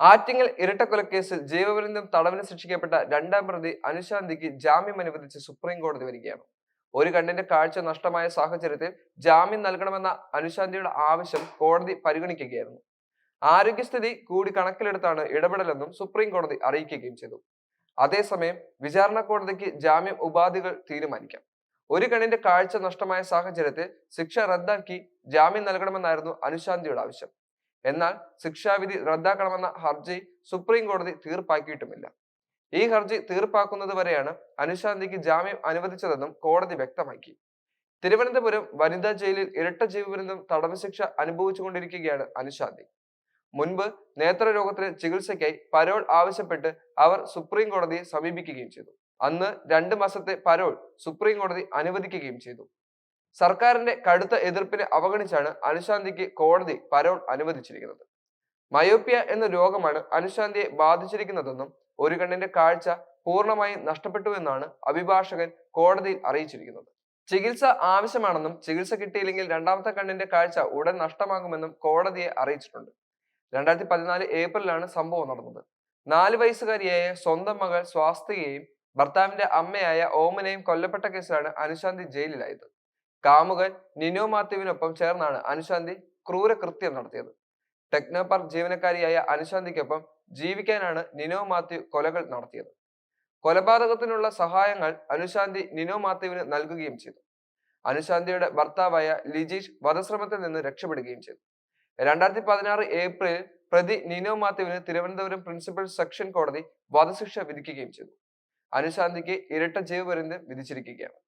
ആറ്റിങ്ങൽ ഇരട്ടക്കൊലക്കേസിൽ ജീവപര്യന്തം തടവിന് ശിക്ഷിക്കപ്പെട്ട രണ്ടാം പ്രതി അനുശാന്തിക്ക് ജാമ്യം അനുവദിച്ച് സുപ്രീം കോടതി വരികയാണ്. ഒരു കണ്ണിന്റെ കാഴ്ച നഷ്ടമായ സാഹചര്യത്തിൽ ജാമ്യം നൽകണമെന്ന അനുശാന്തിയുടെ ആവശ്യം കോടതി പരിഗണിക്കുകയായിരുന്നു. ആരോഗ്യസ്ഥിതി കൂടി കണക്കിലെടുത്താണ് ഇടപെടലെന്നും സുപ്രീം കോടതി അറിയിക്കുകയും ചെയ്തു. അതേസമയം വിചാരണ കോടതിക്ക് ജാമ്യം ഉപാധികൾ തീരുമാനിക്കാം. ഒരു കണ്ണിന്റെ കാഴ്ച നഷ്ടമായ സാഹചര്യത്തിൽ ശിക്ഷ റദ്ദാക്കി ജാമ്യം നൽകണമെന്നായിരുന്നു അനുശാന്തിയുടെ ആവശ്യം. എന്നാൽ ശിക്ഷാവിധി റദ്ദാക്കണമെന്ന ഹർജി സുപ്രീം കോടതി തീർപ്പാക്കിയിട്ടുമില്ല. ഈ ഹർജി തീർപ്പാക്കുന്നത് വരെയാണ് അനുശാന്തിക്ക് ജാമ്യം അനുവദിച്ചതെന്നും കോടതി വ്യക്തമാക്കി. തിരുവനന്തപുരം വനിതാ ജയിലിൽ ഇരട്ട ജീവപര്യന്തം തടവ് ശിക്ഷ അനുഭവിച്ചുകൊണ്ടിരിക്കുകയാണ് അനുശാന്തി. മുൻപ് നേത്രരോഗത്തിന് ചികിത്സയ്ക്കായി പരോൾ ആവശ്യപ്പെട്ട് അവർ സുപ്രീം കോടതിയെ സമീപിക്കുകയും ചെയ്തു. അന്ന് രണ്ട് മാസത്തെ പരോൾ സുപ്രീം കോടതി അനുവദിക്കുകയും ചെയ്തു. സർക്കാരിന്റെ കടുത്ത എതിർപ്പിനെ അവഗണിച്ചാണ് അനുശാന്തിക്ക് കോടതി പരോൾ അനുവദിച്ചിരിക്കുന്നത്. മയോപ്പിയ എന്ന രോഗമാണ് അനുശാന്തിയെ ബാധിച്ചിരിക്കുന്നതെന്നും ഒരു കണ്ണിന്റെ കാഴ്ച പൂർണമായും നഷ്ടപ്പെട്ടുവെന്നാണ് അഭിഭാഷകൻ കോടതിയിൽ അറിയിച്ചിരിക്കുന്നത്. ചികിത്സ ആവശ്യമാണെന്നും ചികിത്സ കിട്ടിയില്ലെങ്കിൽ രണ്ടാമത്തെ കണ്ണിന്റെ കാഴ്ച ഉടൻ നഷ്ടമാകുമെന്നും കോടതിയെ അറിയിച്ചിട്ടുണ്ട്. രണ്ടായിരത്തി പതിനാല് ഏപ്രിലാണ് സംഭവം നടന്നത്. നാല് വയസ്സുകാരിയായ സ്വന്തം മകൾ സ്വാസ്ഥികയെയും ഭർത്താവിന്റെ അമ്മയായ ഓമനയും കൊല്ലപ്പെട്ട കേസിലാണ് അനുശാന്തി ജയിലിലായത്. കാമുകൻ നിനോ മാത്യുവിനൊപ്പം ചേർന്നാണ് അനുശാന്തി ക്രൂരകൃത്യം നടത്തിയത്. ടെക്നോ പാർക്ക് ജീവനക്കാരിയായ അനുശാന്തിക്കൊപ്പം ജീവിക്കാനാണ് നിനോ മാത്യു കൊലകൾ നടത്തിയത്. കൊലപാതകത്തിനുള്ള സഹായങ്ങൾ അനുശാന്തി നിനോ മാത്യുവിന് നൽകുകയും ചെയ്തു. അനുശാന്തിയുടെ ഭർത്താവായ ലിജീഷ് വധശ്രമത്തിൽ നിന്ന് രക്ഷപ്പെടുകയും ചെയ്തു. രണ്ടായിരത്തി പതിനാറ് ഏപ്രിലിൽ പ്രതി നിനോ മാത്യുവിന് തിരുവനന്തപുരം പ്രിൻസിപ്പൽ സെക്ഷൻ കോടതി വധശിക്ഷ വിധിക്കുകയും ചെയ്തു. അനുശാന്തിക്ക് ഇരട്ട ജീവപര്യന്തം വിധിച്ചിരിക്കുകയാണ്.